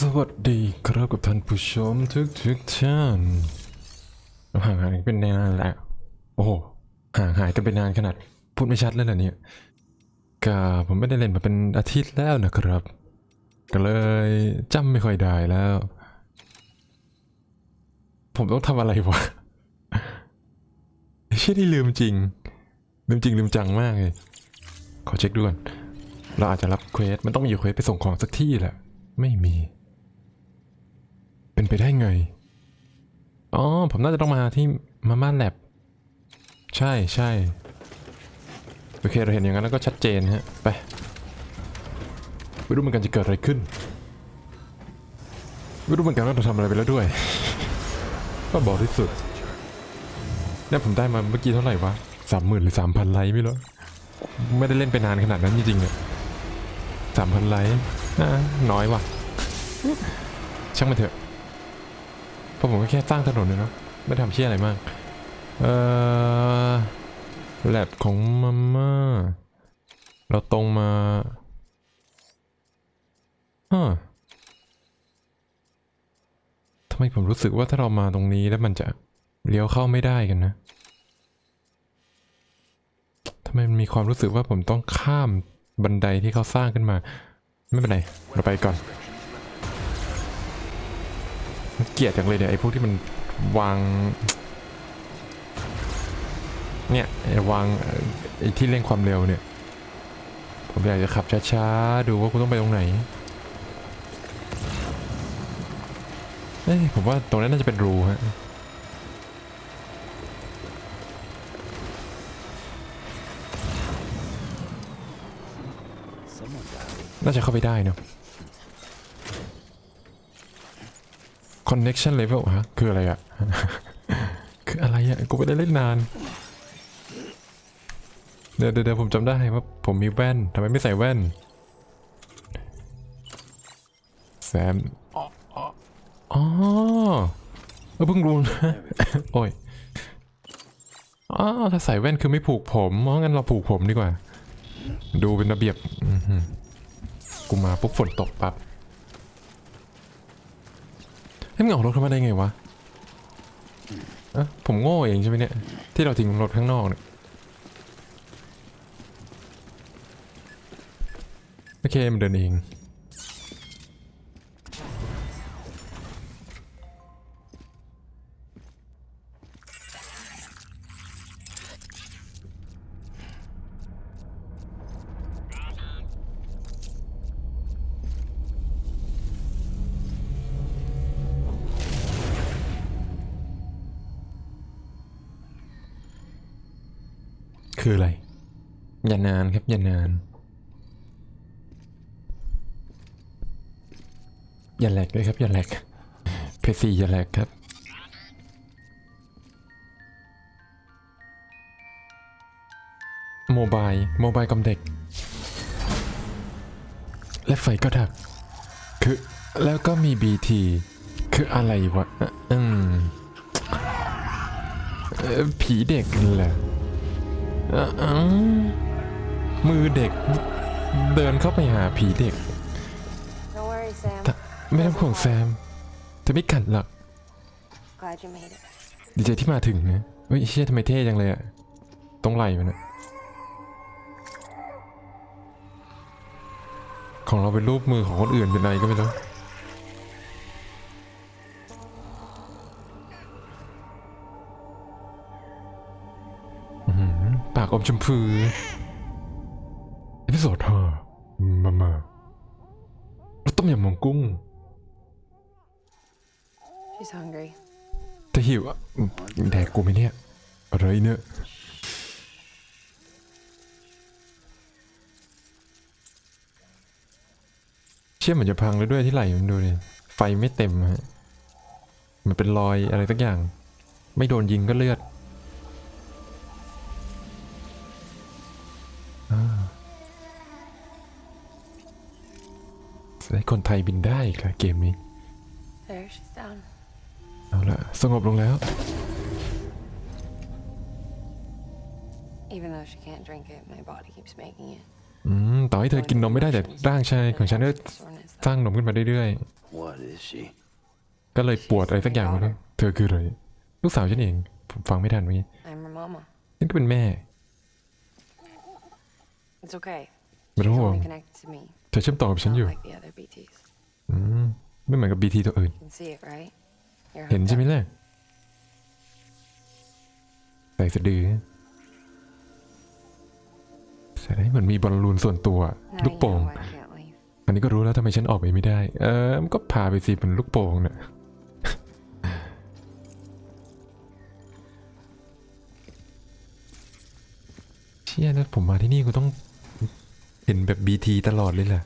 สวัสดีครับกับท่านผู้ชมทุกทุกท่านห่างหายกันเป็นนานแล้วโอ้โหห่างหายกันไปนานขนาด พูดไม่ชัดแล้วเหรอเนี่ยก็ผมไม่ได้เล่นมาเป็นอาทิตย์แล้วนะครับ ก็เลยจำไม่ค่อยได้แล้ว ผมต้องทำอะไรวะเชื่อที่ลืมจริง ลืมจริงลืมจังมากเลย ขอเช็คดูก่อนเราอาจจะรับเควสมันต้องมีเควสไปส่งของสักที่แหละไม่มี เป็นไปได้ไง อ๋อ ผมน่าจะต้องมาที่มาม่าแลบ ใช่ใช่โอเค เราเห็นอย่างนั้นแล้วก็ชัดเจนฮะ ไป ไม่รู้เหมือนกันจะเกิดอะไรขึ้น ไม่รู้เหมือนกันว่าเราทำอะไรไปแล้วด้วย ก็บอกที่สุดเนี่ยผมได้มาเมื่อกี้เท่าไหร่วะสามหมื่นหรือสามพันไลค์ไม่รู้ ไม่ได้เล่นไปนานขนาดนั้นจริงๆอะสามพันไลค์อะน้อยว่ะ ช่างมันเถอะเพราะผมก็แค่สร้างถนนเลยเนาะไม่ทำเชี่ยอะไรมาก เอ่อแลบของมาม่าเราตรงมาฮะทำไมผมรู้สึกว่าถ้าเรามาตรงนี้แล้วมันจะเลี้ยวเข้าไม่ได้กันนะทำไมมันมีความรู้สึกว่าผมต้องข้ามบันไดที่เขาสร้างขึ้นมา ไม่เป็นไร เราไปก่อน เกลียดจังเลยเนี่ยไอ้พวกที่มันวาง เนี่ยไอ้วางไอ้ที่เร่งความเร็วเนี่ย ผมอยากจะขับช้าๆ ดูว่าคุณต้องไปตรงไหนเอ้ยผมว่าตรงนั้นน่าจะเป็นรูฮะน่าจะเข้าไปได้เนอะ connection level ฮะ คืออะไรอะ คืออะไรอะกูไม่ได้เล่นนาน เดี๋ยวเดี๋ยวเดี๋ยวผมจำได้ว่าผมมีแว่นทำไมไม่ใส่แว่น แซมอ๋ออ๋อเออเพิ่งรู้นะโอ้ยอ๋อถ้าใส่แว่นคือไม่ผูกผมอ๋องั้นเราผูกผมดีกว่า ดูเป็นระเบียบอื้อหือกูมาปุ๊บฝนตกปั๊บ ให้มึงออกรถเข้ามาได้ไงวะเอะผมโง่เองใช่ไหมเนี่ย ที่เราทิ้งรถข้างนอกเนี่ย โอเค มันเดินเอง คืออะไร อย่านานครับ อย่านาน อย่าแหลกเลยครับ อย่าแหลก เพซีอย่าแหลกครับโมบายโมบายกำเด็ก และไฟก็ดับ คือแล้วก็มีบีทีคืออะไรวะ อืมเอ่อผีเด็กนั่แหละเอ่ออื มมือเด็กเดินเข้าไปหาผีเด็ก Don't worry, Sam. แต่ไม่ต้องห่วงแซม จะไม่กัดหรอก Glad you made it. ดีใจที่มาถึงนะเฮ้ยเชี่ยทำไมเท่จังเลยอะตรงไหล่มันอะของเราเป็นรูปมือของคนอื่นเป็นอะไรก็ไม่รู้ อปากอมชมพูเอพิโซดห้ามา มาแล้วต้มยำหมงกุ้ง She's hungry. จะหิวอะอืมแดกกูไหมเนี่ย อะไรเนี่ยเชื่อเหมือนจะพังแล้วด้วยที่ไหลมันดูดิไฟไม่เต็มฮะมันเป็นรอยอะไรสักอย่าง ไม่โดนยิงก็เลือด ให้คนไทยบินได้อีกแล้วเกมนี้ There, she's down. เอาละสงบลงแล้ว Even though she can't drink it, my body keeps making it. อืมต่อให้เธอกินนมไม่ได้แต่ร่างชายของฉันก็ Soreness, สร้างนมขึ้นมาเรื่อยๆ What is she? ก็เลยปวดอะไรสักอย่างไม่รู้เธอคืออะไรลูกสาวฉันเองผมฟังไม่ทันเมื่อกี้ I'm her mama. ฉันก็เป็นแม่ It's okay. But She's hold only on. connected to me, เธอเชื่อมต่อกับฉัน not อยู่ like the other BTs. อืมไม่เหมือนกับบีทีตัวอื่น You can see it, right? You're เห็น hooked ใช่ไหม up. ล่ะใส่สะดือใส่ได้เหมือนมีบอลลูนส่วนตัว Now ลูก you โป่ง know I can't leave. อันนี้ก็รู้แล้วทำไมฉันออกไปไม่ได้ เออมันก็พาไปสิเป็นลูกโป่งเนี่ยเชี่ยนะผมมาที่นี่กูต้อง เห็นแบบบีทีตลอดเลยแหละ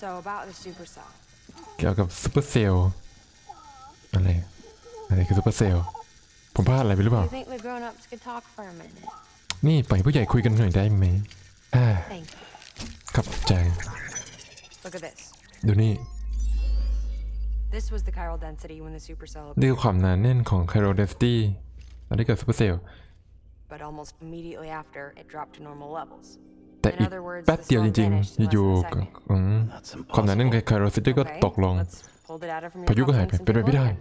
So about the supercell. เกี่ยวกับซูเปอร์เซลล์อะไรอะไรคือซูเปอร์เซลล์ผมพลาดอะไรไปหรือเปล่า You think the grown-ups could talk for a minute? นี่ปล่อยผู้ใหญ่คุยกันหน่อยได้ไหมอ่า Thank you. ขอบใจ Look at this. ดูนี่ This was the chiral density when the supercell นี่ appeared, คือความหนาแน่นของไคโรเดสตี้อันนี้เกิดซูเปอร์เซลล์ but almost immediately after, it dropped to normal levels. แต่ In อีก other words, แป๊บ the เดียวจ storm ริง vanished in ๆอยู่ less ๆ than a second. อืม That's ความหนาแน่นของ impossible. ไคโรซิตี้ก็ Okay, ตกลง let's pull the data from พา your ยุก็หายไป confidence and เป็นไป take a ไม่ได้ look at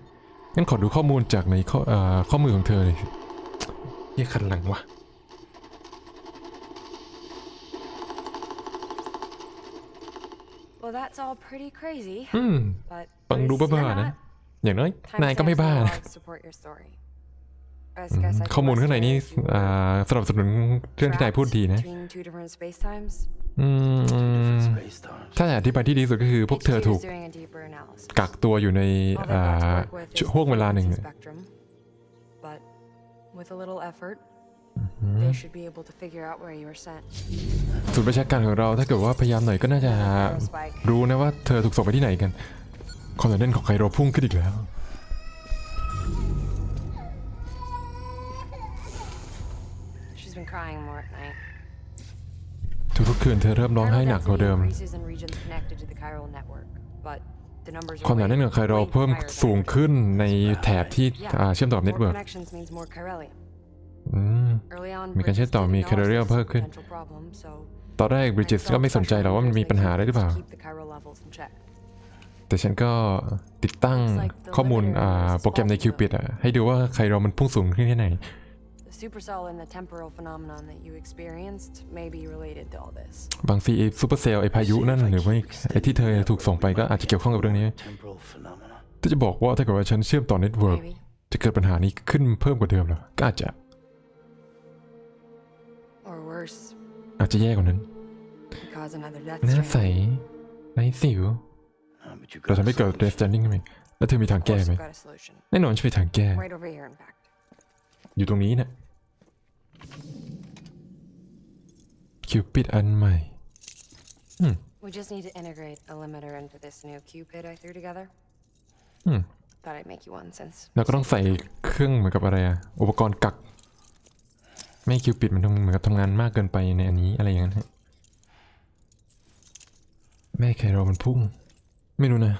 it. งั้นขอดูข้อมูลจากในข้อเอ่อข้อมือของเธอเลยสิเยี่ยคันหลังวะ Well, that's all pretty crazy, อืม but ฟังดู Bruce, บ้า you're ๆนะ not. อย่างน้อย นายก็ไม่ Timestamps บ้า and นะ ข้อมูลข้างในนี้ trust you were อ่าสนับสนุนเรื่องที่นายพูดดีนะ trapped between two different space times. อืม Space times. ถ้าอธิบายที่ดีสุดก็คือพวกเธอ HQ ถูก is doing a deeper analysis. กักตัวอยู่ใน All they've อ่า got to work with is ช่วงเวลาหนึ่ง frequency spectrum, but with a little effort, they should be able to figure out where you were sent. ศูนย์ประชาการของเราถ้าเกิดว่าพยายามหน่อยก็น่าจะ Chiral spike. รู้นะว่าเธอถูกส่งไปที่ไหนกัน ความหนาแน่นของไคโรพุ่งขึ้นอีกแล้ว crying more at night. ทุกๆคืนเธอเริ่มร้องไห้หนักกว่าเดิม increases in regions connected to the chiral network, but the numbers ความหนาแน่นของไคโรเพิ่มสูงขึ้นในแถบที่ Yeah, อ่าเชื่อมต่อกับเน็ต more เวิร์ก connections means more chiralium. อืม Early on, มีการเชื่อมต่อ Bridges มี didn't know if chiralium this was เพิ่ม a ขึ้น potential problem, so ตอนแรกบริจิต I ก็ felt ไม่สนใจหรอกว่ามันมีปัญหาอะไรหรือเปล่า keep the chiral levels in check. แต่ฉันก็ติดตั้งข้อมูลอ่าโปรแกรมในคิวปิดอะให้ดูว่าไคโรมันพุ่งสูงขึ้นแค่ไหน The supercell and the temporal phenomenon that you experienced may be related to all this. บางทีไอ้ซูเปอร์เซลล์ไอ้พายุนั่นหรือไม่ไอ้ที่เธอถูกส่งไปก็อาจจะเกี่ยวข้องกับเรื่องนี้ Temporal phenomena. ถ้าจะบอกว่าถ้าเกิดว่าฉันเชื่อมต่อเน็ตเวิร์ก Maybe. จะเกิดปัญหานี้ขึ้นเพิ่มกว่าเดิมเหรอก็อาจจะ Or worse, อาจจะแย่กว่านั้น cause another death หน้าใส strain. ไร้สิว Uh, but you เรา got ทำให้เกิด a เดส solution. แตนดิ้งไหมแล้วเธอมีทาง Of แก้ course, ไหม I've got a solution. แน่นอนฉันมีทางแก้ Right over here, in fact. อยู่ตรงนี้นะ คิวปิดอันใหม่ We just need to integrate a limiter into this new Cupid I threw together. Hmm. Thought I'd make you one since. แล้วก็ต้องใส่เครื่องเหมือนกับอะไรอะอุปกรณ์กัก ไม่ให้คิวปิดมันทำเหมือนกับทำงานมากเกินไปในอันนี้อะไรอย่างนั้นฮะแม่ไคโรมันพุ่ง ไม่รู้นะ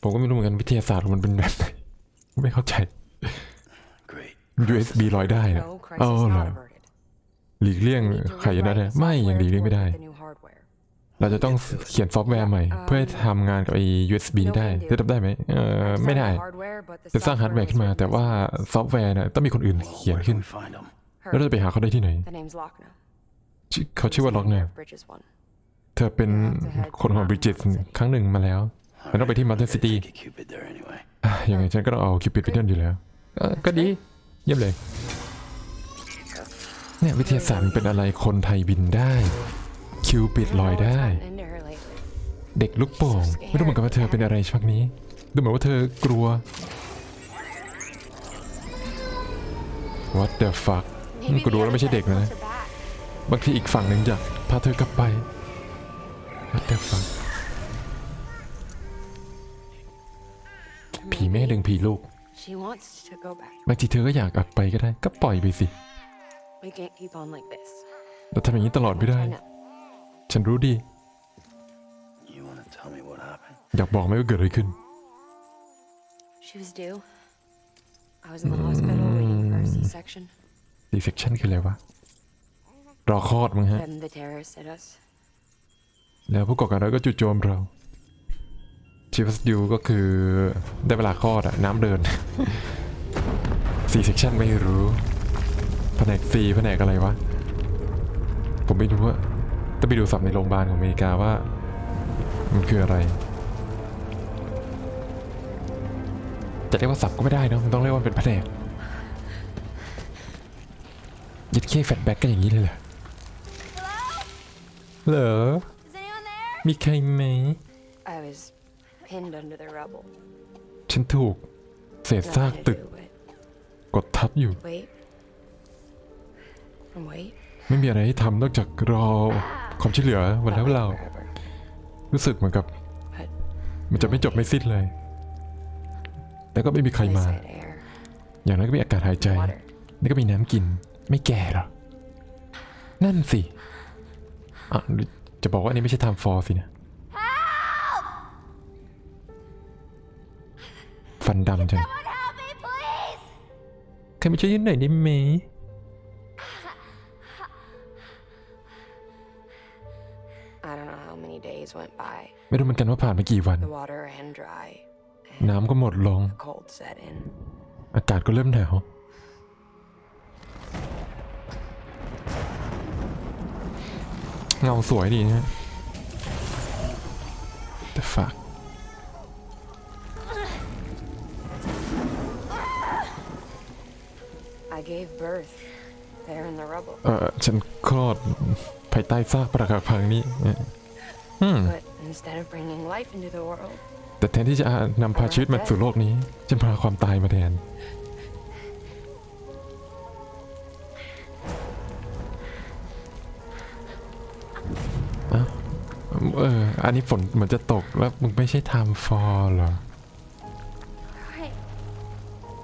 ผมก็ไม่รู้เหมือนกันวิทยาศาสตร์ของมันเป็นแบบไหนไม่เข้าใจ Great. USB ลอยได้นะ No อ๋อ crisis เหรอ not averted. หลีกเลี่ยง We need to ไขนะ rewrite เนี่ย the ไม่ยังห software ลีกเลี่ยง to ไม่ได้ work with the new hardware. เราจะต้องเขียนซอฟต์แวร์ใหม่ เพื่อให้ทำงานกับไอ้ USB นี้ได้เธอทำได้ไหมเออ I ไม่ designed ได้ the hardware, but the จะสร้างฮาร์ดแวร์ software ขึ้นมา was แต่ว่า written ซอฟต์แวร์น่ะต้องมีคนอื่น Well, เขียน where ขึ้น can we find them? แล้วเรา Her. จะไปหาเขาได้ที่ไหน The name's Lochner. ชื่อเขาชื่อว่าล็อกเนี่ย Bridges one. เธอเป็นคนของบริจิตครั้งหนึ่งมาแล้วแล้วต้องไปที่ Mountain Alright, City take a Cupid there anyway. อะยังไงฉันก็ต้องเอาคิวปิดไปเที่ยวอยู่แล้วเออก็ดี เยี่ยมเลย เนี่ยวิทยาศาสตร์มันเป็นอะไรคนไทยบินได้ คิวปิด I don't ลอย know what's ได้ happening to her lately. เด็กลูกโป่งไม่รู้เหมือนกันว่าเธอเป็นอะไรช่วงนี้ ดูเหมือนว่าเธอกลัว What the fuck อืม Maybe กู the ดูแล้ว other ไม่ใช่เด็ก side นะ wants her back. บางทีอีกฝั่งหนึ่งอยากพาเธอกลับไป What the fuck ผีแม่ดึงผีลูก She wants to go back. บางทีเธอก็อยากกลับไปก็ได้ ก็ปล่อยไปสิ We can't keep on like this. เราทำอย่างนี้ตลอดไม่ได้ I know. ฉันรู้ดี You want to tell me what happened? อยากบอกไหมว่าเกิดอะไรขึ้น She was due. I was in the hospital waiting for a C-section. C section คืออะไรวะ รอคลอดมั้งฮะ Then the terrorists hit us. แล้วผู้ก่อการร้ายก็จู่โจมเราชิฟส์ดิวก็คือได้เวลาคลอดอะน้ำเดิน สี่เซกชันไม่รู้ แผนกซีแผนกอะไรวะ ผมไม่รู้ว่าต้องไปดูสับในโรงพยาบาลของอเมริกาว่า มันคืออะไร จะเรียกว่าสับก็ไม่ได้เนอะมันต้องเรียกว่าเป็นแผนกยัดเข้แฟตแบ็กก็อย่างนี้เลยเหรอเหรอ Is anyone there? มีใครไหม I was pinned under the rubble. ฉันถูก เศษซาก Nothing ตึ to ก do with กดทับอยู่ wait. And wait. ไม่มีอะไรให้ทำนอกจากรอความช่วยเหลือวันแล้ว But wait เรา forever. รู้สึกเหมือนกับ But มันจะไม่จบไม่สิ้นเลย แล้วก็ไม่มีใคร at มา least I had air. อย่างนั้นก็มีอากาศหายใจ Water. นี่ก็มีน้ำกิน ไม่แก่หรอ นั่นสิอะหรือจะบอกว่าอันนี้ไม่ใช่ time for สินะฟันดำจัง Someone help me, please! ใครมาช่วยยืนหน่อยได้ไหม ไม่รู้เหมือนกันว่าผ่านมากี่วัน The water ran dry. น้ำก็หมดลง The cold set in. อากาศก็เริ่มหนาวเงาสวยดีนะ The fuck I gave birth there in the rubble. เออฉันคลอดภายใต้ซากปรักหักพังนี้เออ But instead of bringing life into the world, แต่แทนที่จะนำพาชีวิตมาสู่โลกนี้ฉันพาความตายมาแทนอ้าวเออ อันนี้ฝนเหมือนจะตกแล้วมึงไม่ใช่ time for เหรอ Right.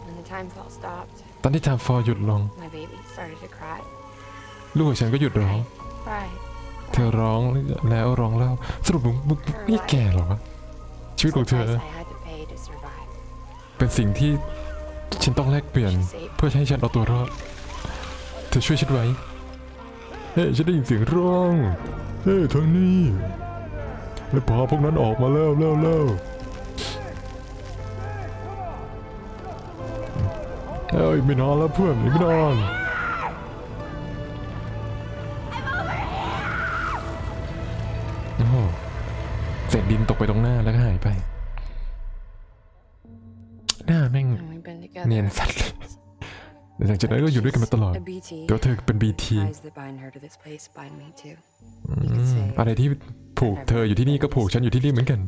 when the time fall stopped, ตอนที่ time for หยุดลง my baby started to cry. ลูกของฉันก็หยุดร้อง Cry. เธอร้องแล้วร้องแล้วสรุปมึงมึงมึงไม่แก่เหรอวะชีวิต It's ของ the เธอ price I had to pay to survive. เป็นสิ่งที่ฉันต้องแลกเปลี่ยนเพื่อให้ฉันเอาตัวรอด เธอช่วยฉันไว้ เฮ้ยฉันได้ยินเสียงร้อง เฮ้ยทางนี้แล้วพาพวกนั้นออกมาแล้วแล้วแล้วเฮ้ยไม่นอนแล้วเพื่อนไม่นอน แม่ง And we've been together. เนียนสัตว์เลยแต่หลังจากนั้นก็อยู่ด้วยกันมาตลอด A BT. แต่ว่าเธอเป็นบีที Ties that bind her to this place bind me too. You could say อะไรที่ผูกเธออยู่ที่นี่ก็ผูกฉันอยู่ที่นี่เหมือนกัน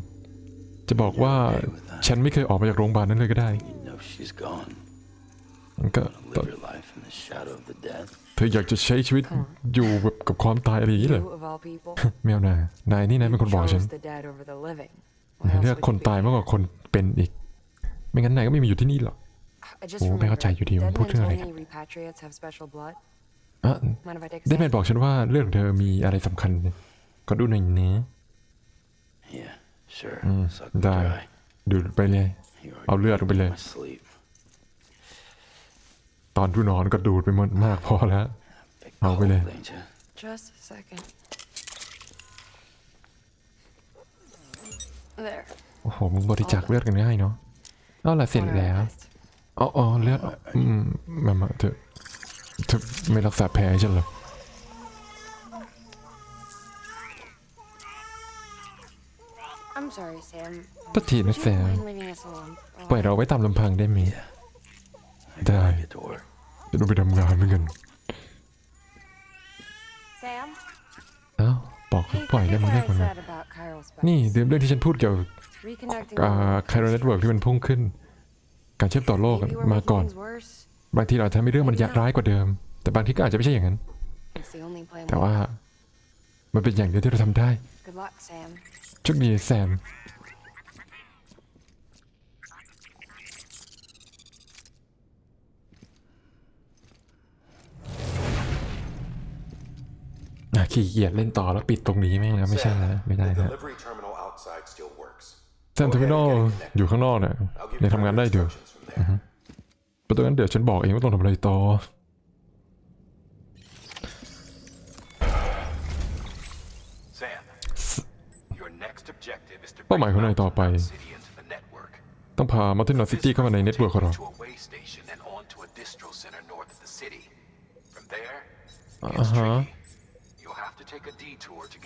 จะบอกว่า Okay with that. ฉันไม่เคยออกมาจากโรงพยาบาลนั้นเลยก็ได้ You know she's gone. มันก็ Live your life in the shadow of the dead. เธออยากจะใช้ชีวิตอยู่แบบกับความตายอะไรอย่างนี้เหรอ You of all people. แมวนานายนี่นายเป็นคนบอกฉัน chose the dead over the living. Why นาย else เลือก would คน you be ตายมากกว่าคนเป็นอีก ไม่งั้นนายก็ไม่มีอยู่ที่นี่หรอก I just โอ้ไม่เข้าใจอยู่ดีว่า Dead พูด men เรื่อง told อะไรกัน me repatriates have special blood. อะ Mind if I take a ได้แมน sip? บอกฉันว่าเรื่องของเธอมีอะไรสำคัญก็ดูหน่อยเนื้อ Yeah, sure. Mm, Suck me die. dry. ดูดไปเลย You are I'll ลือดลงไปเลย my sleep. ตอนดูนอนก็ดูดไปหมดมากพอแล้ว Big I'll be cold, there. ain't ya? Just a second. There. โอ้โหมึงบริจาคเลือดกันง่ายเนาะ เอาละเสร็จ Water แล้ว resist. อ๋ออ๋อเลือดอืมมามาเธอเธอไม่รักษาแผลให้ฉันเหรอ I'm sorry, Sam. ก็ทีนะ Would แซ you ม mind leaving us alone? for a ปล่อย while? เราไว้ตามลำพังได้ไหม Yeah. I gotta Die. get to work. จะต้องไปทำงานเหมือนกัน Sam? เอ้าบอก Hey, ปล่อยได้ forget มึง what ได้ I คนนะ said about chiral spikes. นี่เรื่องที่ฉันพูดเกี่ยวกับ Reconnecting อ่า the world ไคโรเน็ตเวิร์กที่มันพุ่งขึ้น การเชื่อมต่อโลก Maybe we're มา making ก่อน things worse. บางทีเราทำให้เรื่องมันยักร้ายกว่าเดิม แต่บางทีก็อาจจะไม่ใช่อย่างนั้น It's the only plan. แต่ we ว่า have. มันเป็นอย่างเดียวที่เราทำได้ Good luck, Sam. โชคดีแซม ขี้เกียจเล่นต่อแล้วปิดตรงนี้แม่งแล้วไม่ใช่นะไม่ได้ The นะ delivery terminal outside still works. แซมเทอร์มินอลอยู่ข้างนอกเนี่ย I'll give ยัง you ทำงานได้อยู่ instructions from there. เพราะตรงนั้นเดี๋ยวฉันบอกเองว่าต้องทำอะไรต่อ Sam, your next objective is to เป้าหมายของนายต่อไป bring Mountain City into the network. ต้องพามาที่นอซิตี้เข้ามาในเน็ตเวิร์กของเรา To a way station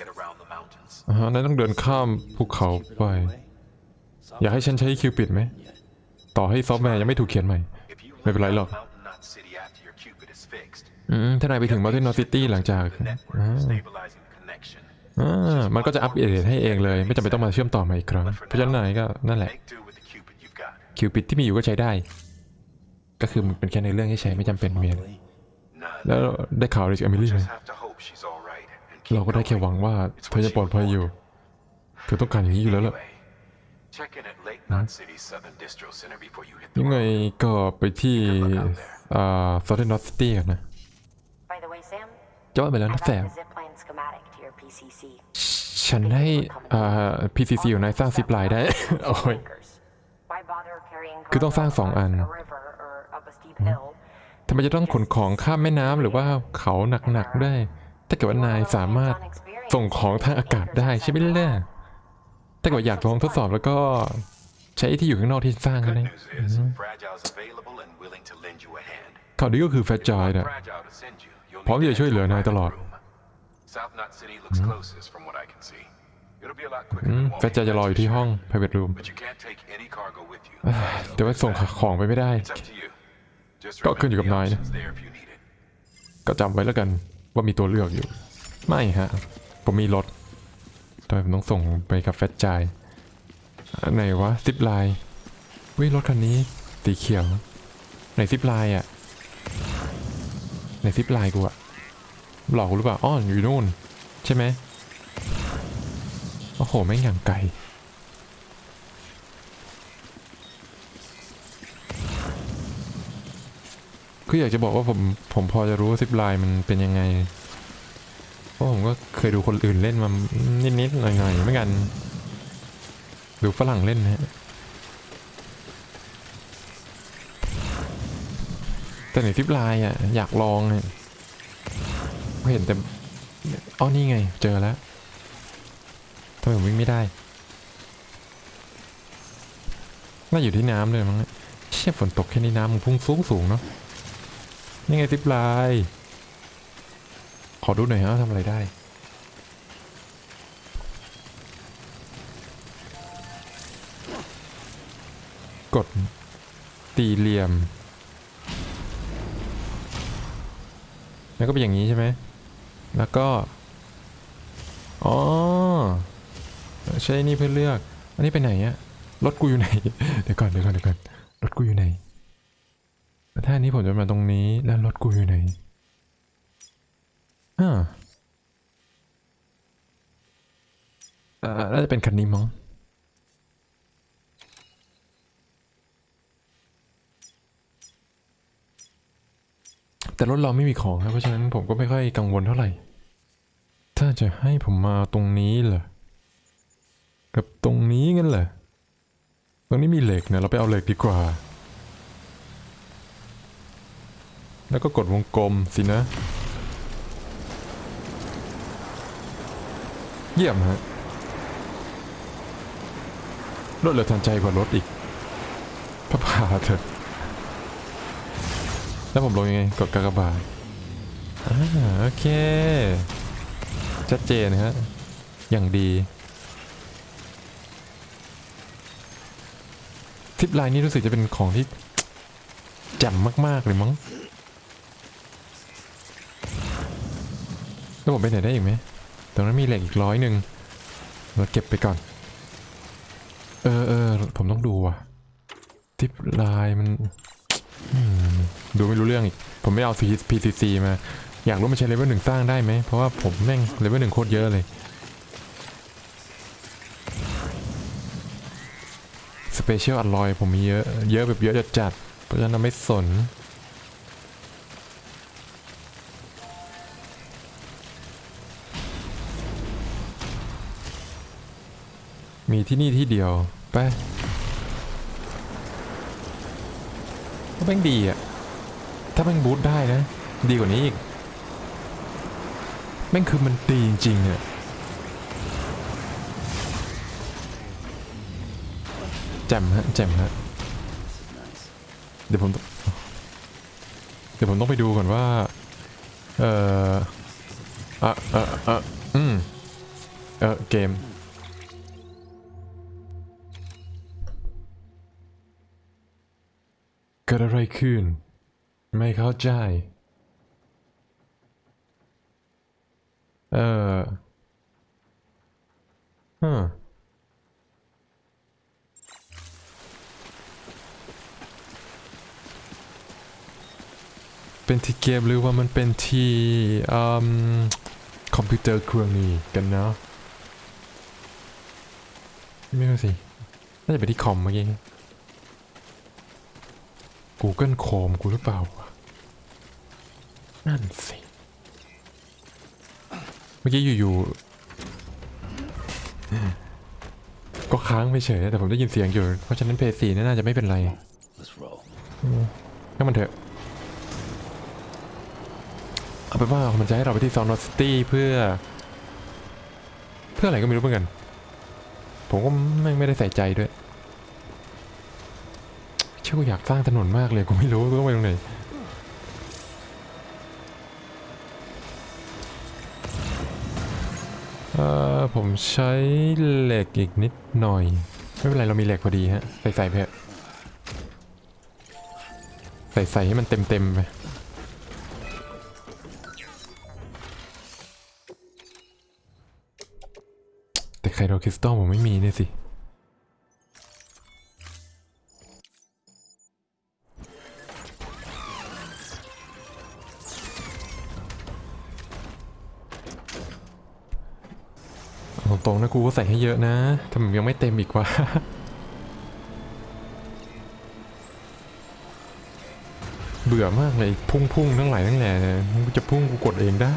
get around the mountains. อ่าฮะนายต้องเดินข้ามภูเขาไป อยากให้ฉันใช้คิวปิดไหม ต่อให้ซอฟต์แวร์ยังไม่ถูกเขียนใหม่ If you Maybe leave like look. Mountain Knot City after your Cupid is fixed, อืมถ้านายไปถึงมาที่นอซิตี้หลังจาก the network, stabilizing the connection. อ่ามันก็จะอัปเดตให้เองเลย ไม่จำเป็นต้องมาเชื่อมต่อมาอีกครั้ง เพราะฉะนั้นนายก็นั่นแหละ Make do with the Cupid you've got. คิวปิดที่มีอยู่ก็ใช้ได้ ก็คือมันเป็นแค่ในเรื่องให้ใช้ไม่จำเป็นเมียน Molly, None. แล้วได้ข่าวอะไรจากเอมิลี่ไหม Just have to hope she's all right and keep เราก็ได้แค่หวัง going. ว่าเธอจะปลอดภัยอยู่ เธอต้องการอย่างนี้อยู่แล้วล่ะ Anyway, check in at Lake Knot City's Southern Distro Center before you hit the ยังไง road. ก็ไปที่อ่าซอเทนนอสตี้กันนะ By the way, Sam, จะว่าไปแล้ว I've นะแส added บ the zipline schematic to your PCC. ฉันให้อ่า PCC ของนายสร้างซิปไลน์ได้ โอ้ย Linkers. Why bother carrying คือต้องสร้างสองอัน a river or up a steep hill? ทำไมจะต้องขนของข้ามแม่น้ำหรือว่าเขาหนักๆได้ ถ้าเกิดว่านายสามารถส่งของทางอากาศได้ใช่ไหมล่ะถ้าเกิดอยากลองทดสอบแล้วก็ใช้ที่อยู่ข้างนอกที่สร้างก็ Good ได้ news is, Fragile's available and willing to lend you a hand. ข่าวดีก็คือแฟจายน่ะ Fragile to send you. You'll พร้อม need ที่จะช่วยเหลือนายตลอด room. South Knot City looks closest from what I can see. It'll be a lot quicker อืม than แฟจายจะรออยู่ที่ห้อง private room But you can't take any cargo with you. แต่ว่าส่งของไปไม่ได้ It's up to you. Just ก็ขึ้นอยู่กับ remember นาย the นะ options there if you need it. ก็จำไว้แล้วกัน ว่ามีตัวเลือกอยู่ ไม่ฮะ ผมมีรถทำไมผมต้องส่งไปกับแฟตจายอันไหนวะซิปไลน์วิรถคันนี้สีเขียวไหนซิปไลน์อะไหนซิปไลน์กูอะหลอกกูหรือเปล่าอ้ออยู่นู่น ใช่ไหมโอ้โหแม่งอย่างไกล คืออยากจะบอกว่าผมผมพอจะรู้ว่าซิปไลน์มันเป็นยังไง เพราะผมก็เคยดูคนอื่นเล่นมานิดๆหน่อยๆเหมือนกัน ดูฝรั่งเล่นนะฮะแต่ในซิปไลน์อะอยากลองเนี่ยเห็นแต่อ๋อนี่ไง เจอแล้วทำไมผมวิ่งไม่ได้ น่าอยู่ที่น้ำเลยมั้งเชี่ยฝนตกแค่นี้น้ำมันพุ่งสูงสูงเนาะ นี่ไงซิปไลน์ขอดูหน่อยฮะทำอะไรได้ กด ตีเหลี่ยม แล้วก็เป็นอย่างนี้ใช่ไหม แล้วก็ อ๋อ ใช้นี่เพื่อเลือก อันนี้ไปไหนอะรถกูอยู่ไหน เดี๋ยวก่อนเดี๋ยวก่อนเดี๋ยวก่อนรถกูอยู่ไหน ถ้านี้ผมจะมาตรงนี้แล้วรถกูอยู่ไหนอ่าอ่อน่าจะเป็นคันนี้มั้งแต่รถเราไม่มีของครับเพราะฉะนั้นผมก็ไม่ค่อยกังวลเท่าไหร่ ถ้าจะให้ผมมาตรงนี้เหรอ กับตรงนี้งั้นเหรอ ตรงนี้มีเหล็กนี่ยเราไปเอาเหล็กดีกว่า แล้วก็กดวงกลมสินะ เยี่ยมฮะรถเหลือทันใจกว่ารถอีกพระพาเถอะ แล้วผมลงยังไง กดกากบาทอ่าโอเค ชัดเจนฮะ อย่างดีทิปไลน์นี่รู้สึกจะเป็นของที่แจ่มมาก ๆ เลยมั้ง แล้วผมไปไหนได้อีกไหมตรงนั้นมีเหล็กอีกร้อยหนึ่งเราเก็บไปก่อน เออเออผมต้องดูว่ะทิปลน์มันดูไม่รู้เรื่องอีก ผมไม่เอา PCC มา อยากรู้มันใช้เลเวลหนึ่งสร้างได้ไหม เพราะว่าผมแม่งเลเวลหนึ่งโคตรเยอะเลย สเปเชียลอ l ลอยผมมีเยอะ เยอะแบบเยอะจัดๆเพราะฉะนั้นไม่สน มีที่นี่ที่เดียวไปก็แม่งดีอะถ้าแม่งบูทได้นะ ดีกว่านี้อีก แม่งคือมันดีจริงๆอะแจ่มฮะแจ่มฮะเดี๋ยวผมต้องเดี๋ยวผมต้องไปดูก่อนว่า เอ่ออะอ่อเอ่ออืมเออเกม ดอะไรขึ้น ไม่เข้าใจ เออฮะเป็นที่เกมหรือว่ามันเป็นที่อืมคอมพิวเตอร์เครื่องนี้กันเนาะไม่รู้สิ น่าจะเป็นที่คอมเมื่อกี้ Google Chrome กูหรือเปล่า นั่นสิ เมื่อกี้อยู่ๆ ก็ค้างไปเฉยแต่ผมได้ยินเสียงอยู่ เพราะฉะนั้นเพย์ซีน่าจะไม่เป็นไร Let's roll. ก็มันเถอะ เอาเป็นว่ามันจะให้เราไปที่ซอนอสตี้เพื่อ เพื่ออะไรก็ไม่รู้เหมือนกัน ผมก็ไม่ได้ใส่ใจด้วย ชื่อกูอยากสร้างถนนมากเลยกูไม่รู้ต้องไปตรงไหนเอ่อผมใช้เหล็กอีกนิดหน่อย ไม่เป็นไรเรามีเหล็กพอดีฮะ ใส่ใส่เถอะใส่ใส่ให้มันเต็มเต็มๆไปแต่ไคโดคริสตัลผมไม่มีเนี่ยสิ เอาตรงๆนะกูก็ใส่ให้เยอะนะทำไมยังไม่เต็มอีกวะเบื่อมากเลยพุ่งพุ่งๆทั้งหลายทั้งแหล่กูจะพุ่งกูกดเองได้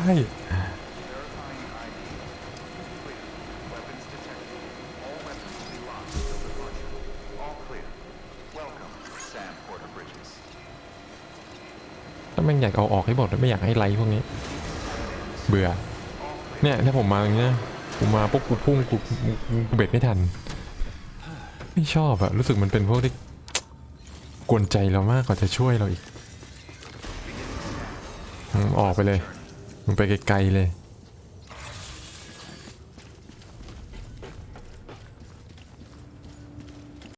ถ้าแม่งอยากเอาออกให้หมดไม่อยากให้ไลค์พวกนี้ เบื่อ เนี่ยถ้าผมมาอย่างเงี้ย ผมมาปุ๊บกูพุ่งกูกูเบรกไม่ทัน ไม่ชอบอะรู้สึกมันเป็นพวกที่กวนใจเรามากกว่าจะช่วยเราอีกออกไปเลย มึงไปไกลๆเลย